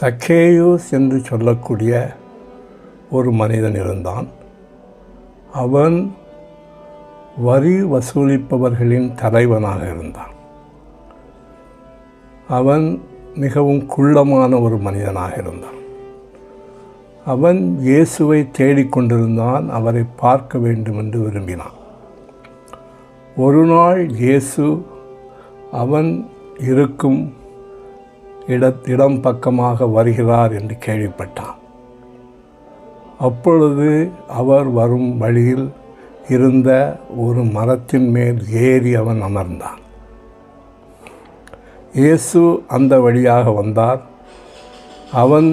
சக்கேயூஸ் என்று சொல்லக்கூடிய ஒரு மனிதன் இருந்தான். அவன் வரி வசூலிப்பவர்களின் தலைவனாக இருந்தான். அவன் மிகவும் குள்ளமான ஒரு மனிதனாக இருந்தான். அவன் இயேசுவை தேடிக்கொண்டிருந்தான் அவரை பார்க்க வேண்டும் என்று விரும்பினான். ஒரு நாள் இயேசு அவன் இருக்கும் இட இடம் பக்கமாக வருகிறார் என்று கேள்விப்பட்டான். அப்பொழுது அவர் வரும் வழியில் இருந்த ஒரு மரத்தின் மேல் ஏறி அவன் அமர்ந்தான். இயேசு அந்த வழியாக வந்தார். அவன்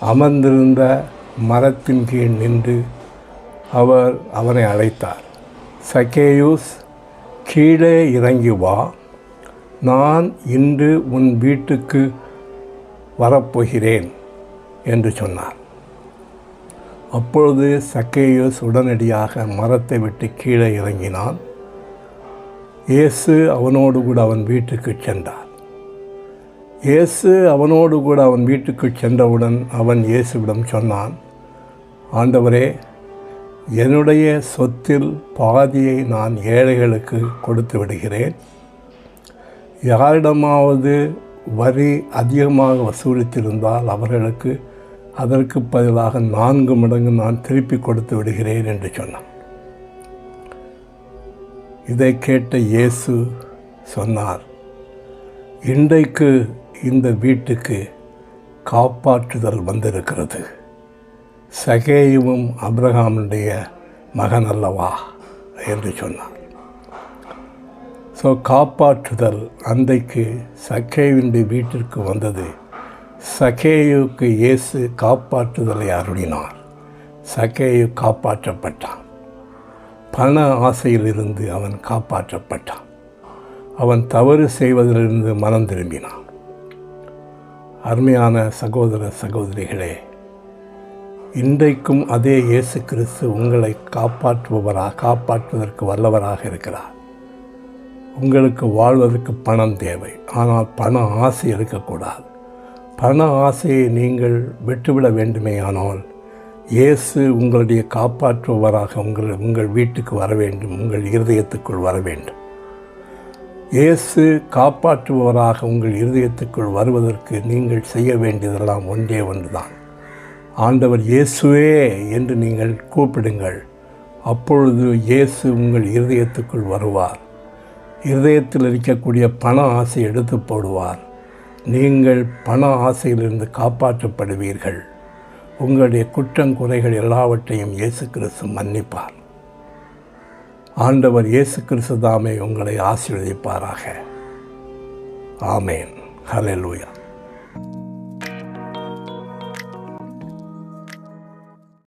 அமர்ந்திருந்த மரத்தின் கீழ் நின்று அவர் அவனை அழைத்தார். சக்கேயூஸ் கீழே இறங்கி வா. நான் இன்று உன் வீட்டுக்கு வரப்போகிறேன் என்று சொன்னார். அப்பொழுது சக்கேயஸ் உடனடியாக மரத்தை விட்டு கீழே இறங்கினான். இயேசு அவனோடு கூட அவன் வீட்டுக்கு சென்றார். இயேசு அவனோடு கூட அவன் வீட்டுக்கு சென்றவுடன் அவன் இயேசுவிடம் சொன்னான் ஆண்டவரே என்னுடைய சொத்தில் பாதியை நான் ஏழைகளுக்கு கொடுத்து விடுகிறேன். யாரிடமாவது வரி அதிகமாக வசூலித்திருந்தால் அவர்களுக்கு அதற்கு பதிலாக நான்கு மடங்கு நான் திருப்பி கொடுத்து விடுகிறேன் என்று சொன்னான். இதை கேட்ட இயேசு சொன்னார் இன்றைக்கு இந்த வீட்டுக்கு காப்பாற்றுதல் வந்திருக்கிறது. சகேயுவும் அப்ரஹாமுடைய மகன் அல்லவா? என்று சொன்னார். ஸோ காப்பாற்றுதல் அன்றைக்கு சகேவினுடைய வீட்டிற்கு வந்தது. சகேயுக்கு இயேசு காப்பாற்றுதலை அருளினார். சகேயு காப்பாற்றப்பட்டான். பண ஆசையிலிருந்து அவன் காப்பாற்றப்பட்டான். அவன் தவறு செய்வதிலிருந்து மனம் திரும்பினான். அருமையான சகோதர சகோதரிகளே இன்றைக்கும் அதே இயேசு கிறிஸ்து உங்களை காப்பாற்றுபவராக காப்பாற்றுவதற்கு வல்லவராக இருக்கிறார். உங்களுக்கு வாழ்வதற்கு பணம் தேவை. ஆனால் பண ஆசை இருக்கக்கூடாது. பண ஆசையை நீங்கள் விட்டுவிட வேண்டுமே ஆனால் இயேசு உங்களுடைய காப்பாற்றுபவராக உங்கள் உங்கள் வீட்டுக்கு வர வேண்டும் உங்கள் இருதயத்துக்குள் வர வேண்டும். இயேசு காப்பாற்றுபவராக உங்கள் இருதயத்துக்குள் வருவதற்கு நீங்கள் செய்ய வேண்டியதெல்லாம் ஒன்றே ஒன்றுதான். ஆண்டவர் இயேசுவே என்று நீங்கள் கூப்பிடுங்கள். அப்பொழுது இயேசு உங்கள் இருதயத்துக்குள் வருவார். இருதயத்தில் இருக்கக்கூடிய பண ஆசை எடுத்து போடுவார். நீங்கள் பண ஆசையிலிருந்து காப்பாற்றப்படுவீர்கள். உங்களுடைய குற்றங்குறைகள் எல்லாவற்றையும் இயேசு கிறிஸ்து மன்னிப்பார். ஆண்டவர் இயேசு கிறிஸ்து தாமே உங்களை ஆசீர்வதிப்பாராக. ஆமேன். ஹலெலூயா